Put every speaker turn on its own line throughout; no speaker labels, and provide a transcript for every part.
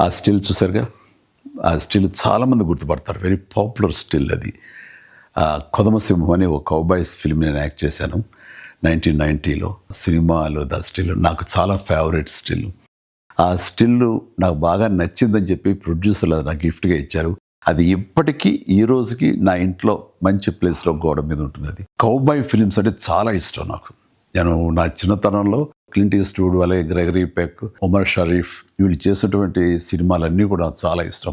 ఆ స్టిల్ చూసారుగా? ఆ స్టిల్ చాలామంది గుర్తుపడతారు. వెరీ పాపులర్ స్టిల్ అది. ఆ కొదమసింహం అనే ఒక కౌబాయ్స్ ఫిల్మ్ నేను యాక్ట్ చేశాను నైన్టీన్ నైంటీలో సినిమాలో ద స్టిల్. నాకు చాలా ఫేవరెట్ స్టిల్ ఆ స్టిల్ నాకు బాగా నచ్చిందని చెప్పి ప్రొడ్యూసర్లు నాకు గిఫ్ట్గా ఇచ్చారు. అది ఇప్పటికీ ఈ రోజుకి నా ఇంట్లో మంచి ప్లేస్లో గోడ మీద ఉంటుంది అది. కౌబాయ్ ఫిలిమ్స్ అంటే చాలా ఇష్టం నాకు. నేను నా చిన్నతనంలో క్లింట్ ఈస్ట్వుడ్ అలాగే గ్రెగరీ పెక్ ఉమర్ షరీఫ్ వీళ్ళు చేసినటువంటి సినిమాలన్నీ కూడా నాకు చాలా ఇష్టం.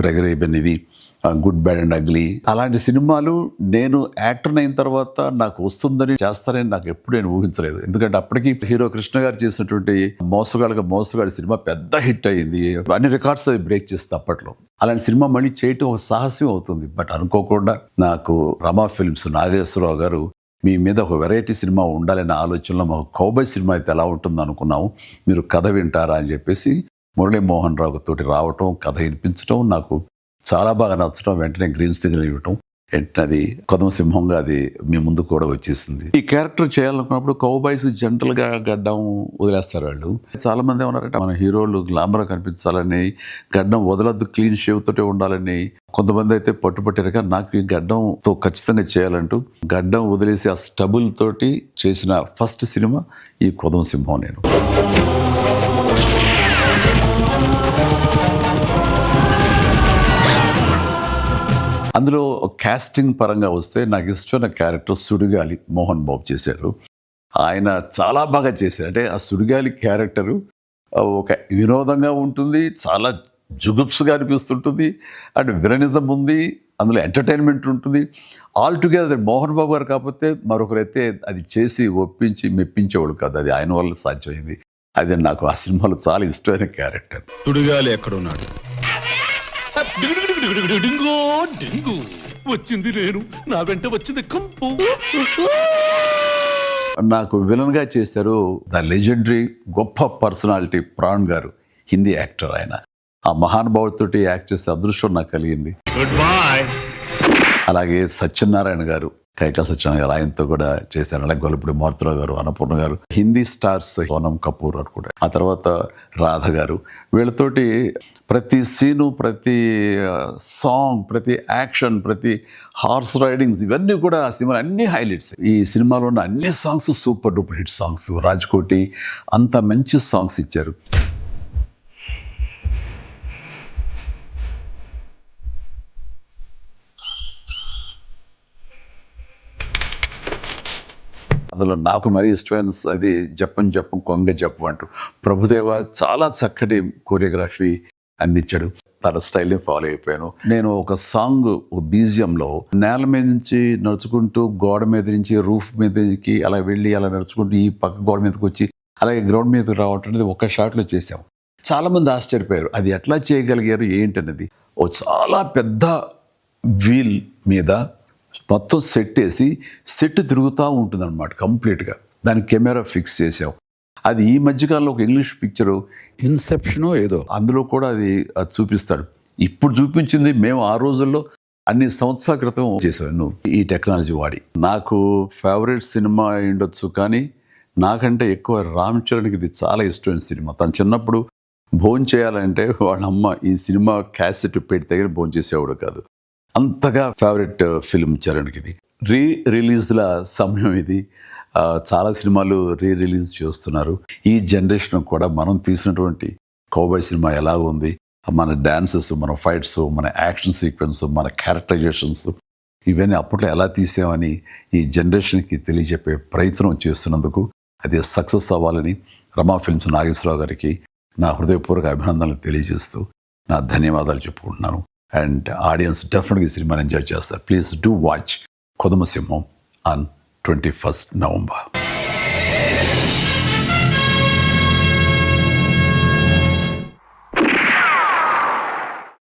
గ్రెగరీ బెన్నిది గుడ్ బ్యాడ్ అండ్ అగ్లీ. అలాంటి సినిమాలు నేను యాక్టర్ అయిన తర్వాత నాకు వస్తుందని చేస్తానని నాకు ఎప్పుడు నేను ఊహించలేదు. ఎందుకంటే అప్పటికి హీరో కృష్ణ గారు చేసినటువంటి మోసగాళ్ళగా మోసగాడి సినిమా పెద్ద హిట్ అయింది. అన్ని రికార్డ్స్ అది బ్రేక్ చేస్తుంది అప్పట్లో. అలాంటి సినిమా మళ్ళీ చేయటం ఒక సాహసం అవుతుంది. బట్ అనుకోకుండా నాకు రమా ఫిల్మ్స్ నాగేశ్వరరావు గారు మీ మీద ఒక వెరైటీ సినిమా ఉండాలనే ఆలోచనలో మాకు కౌబాయ్ సినిమా అయితే ఎలా ఉంటుందో అనుకున్నాము. మీరు కథ వింటారా అని చెప్పేసి మురళీమోహన్ రావు తోటి రావటం కథ వినిపించడం నాకు చాలా బాగా నచ్చడం వెంటనే గ్రీన్ సిగ్నల్ ఇవ్వటం. అది కొదమ సింహంగా అది మీ ముందు కూడా వచ్చేసింది ఈ క్యారెక్టర్ చేయాలనుకున్నప్పుడు కౌబాయ్స్ జంటలుగా గడ్డం వదిలేస్తారు వాళ్ళు. చాలా మంది ఏమన్నారంటే మన హీరోలు గ్లామర్ కనిపించాలని గడ్డం వదలద్దు క్లీన్ షేవ్ తోటే ఉండాలని. కొంతమంది అయితే పట్టుపట్టారు నాకు ఈ గడ్డంతో ఖచ్చితంగా చేయాలంటూ. గడ్డం వదిలేసి ఆ స్టబుల్ తోటి చేసిన ఫస్ట్ సినిమా ఈ కొదమసింహం నేను. అందులో కాస్టింగ్ పరంగా వస్తే నాకు ఇష్టమైన క్యారెక్టర్ సుడిగాలి మోహన్ బాబు చేశారు. ఆయన చాలా బాగా చేశారు. అంటే ఆ సుడిగాలి క్యారెక్టరు ఒక వినోదంగా ఉంటుంది చాలా జుగుప్స్గా అనిపిస్తుంటుంది అండ్ విరనిజం ఉంది అందులో ఎంటర్టైన్మెంట్ ఉంటుంది. ఆల్ టుగెదర్ మోహన్ బాబు గారు కాకపోతే మరొకరైతే అది చేసి ఒప్పించి మెప్పించేవాడు కాదు. అది ఆయన వల్ల సాధ్యమైంది. అది నాకు ఆ సినిమాలో చాలా ఇష్టమైన క్యారెక్టర్
సుడిగాలి ఎక్కడున్నాడు?
డింగో వచ్చింది నేను. నా వెంట వచ్చింది కంపు.
నాకు విలన్గా చేశారు ద లెజెండరీ గొప్ప పర్సనాలిటీ ప్రాణ్ గారు హిందీ యాక్టర్ ఆయన. ఆ మహానుభావుడితోటి యాక్ట్ చేసే అదృష్టం నాకు కలిగింది.
గుడ్ బై
అలాగే సత్యనారాయణ గారు కైకా సత్యనారాయణ గారు ఆయనతో కూడా చేశారు. అలాగే గొల్లపూడి మారుతురావు గారు అన్నపూర్ణ గారు హిందీ స్టార్స్ సోనం కపూర్ గారు కూడా ఆ తర్వాత రాధ గారు. వీళ్ళతోటి ప్రతి సీను ప్రతి సాంగ్ ప్రతి యాక్షన్ ప్రతి హార్స్ రైడింగ్స్ ఇవన్నీ కూడా ఆ సినిమా అన్ని హైలైట్స్. ఈ సినిమాలో ఉన్న అన్ని songs super duper hit songs. Rajkoti అంత మంచి సాంగ్స్ ఇచ్చారు. అందులో నాకు మరీ ఇష్టమైన అది జపం జపం కొంగ జపం అంటూ. ప్రభుదేవ చాలా చక్కటి కోరియోగ్రఫీ అందించాడు. తన స్టైల్ని ఫాలో అయిపోయాను. నేను ఒక సాంగ్ ఒక బీజియంలో నేల మీద నుంచి నడుచుకుంటూ గోడ మీద నుంచి రూఫ్ మీదకి అలా వెళ్ళి అలా నడుచుకుంటూ ఈ పక్క గోడ మీదకి వచ్చి అలాగే గ్రౌండ్ మీదకి రావటం అనేది ఒక షాట్లో చేసాం చాలామంది ఆశ్చర్యపోయారు. అది ఎట్లా చేయగలిగారు ఏంటనేది. ఓ చాలా పెద్ద వీల్ మీద మొత్తం సెట్ వేసి సెట్ తిరుగుతూ ఉంటుంది అనమాట కంప్లీట్గా దానికి కెమెరా ఫిక్స్ చేసాం. అది ఈ మధ్యకాలంలో ఒక ఇంగ్లీష్ పిక్చరు
ఇన్సెప్షనో ఏదో.
అందులో కూడా అది అది చూపిస్తాడు. ఇప్పుడు చూపించింది మేము ఆ రోజుల్లో అన్ని సంవత్సరాల క్రితం చేసాను ఈ టెక్నాలజీ వాడి. నాకు ఫేవరెట్ సినిమా ఉండొచ్చు కానీ నాకంటే ఎక్కువ రామ్ చరణ్కి ఇది చాలా ఇష్టమైన సినిమా తను చిన్నప్పుడు భోజనం చేయాలంటే వాళ్ళ అమ్మ ఈ సినిమా క్యాసెట్ పెట్టి దగ్గర భోజనం చేసేవాడు కాదు. అంతగా ఫేవరెట్ ఫిల్మ్ uh, చరణ్కి ఇది. రీ రిలీజ్ల సమయం ఇది. చాలా సినిమాలు రీ రిలీజ్ చేస్తున్నారు. ఈ జనరేషన్ కూడా మనం తీసినటువంటి కౌబాయ్ సినిమా ఎలా ఉంది. మన డ్యాన్సెస్ మన ఫైట్స్ మన యాక్షన్ సీక్వెన్స్ మన క్యారెక్టరైజేషన్స్ ఇవన్నీ అప్పట్లో ఎలా తీసామని ఈ జనరేషన్కి తెలియజెప్పే ప్రయత్నం చేస్తున్నందుకు అది సక్సెస్ అవ్వాలని రమా ఫిల్మ్స్ నాగేశ్వరరావు గారికి నా హృదయపూర్వక అభినందనలు తెలియజేస్తూ నా ధన్యవాదాలు చెప్పుకుంటున్నాను. అండ్ ఆడియన్స్ డెఫినెట్గా ఈ సినిమాని ఎంజాయ్ చేస్తారు. ప్లీజ్ డూ వాచ్ కొదమ సింహం ఆన్ ట్వంటీ ఫస్ట్ నవంబర్.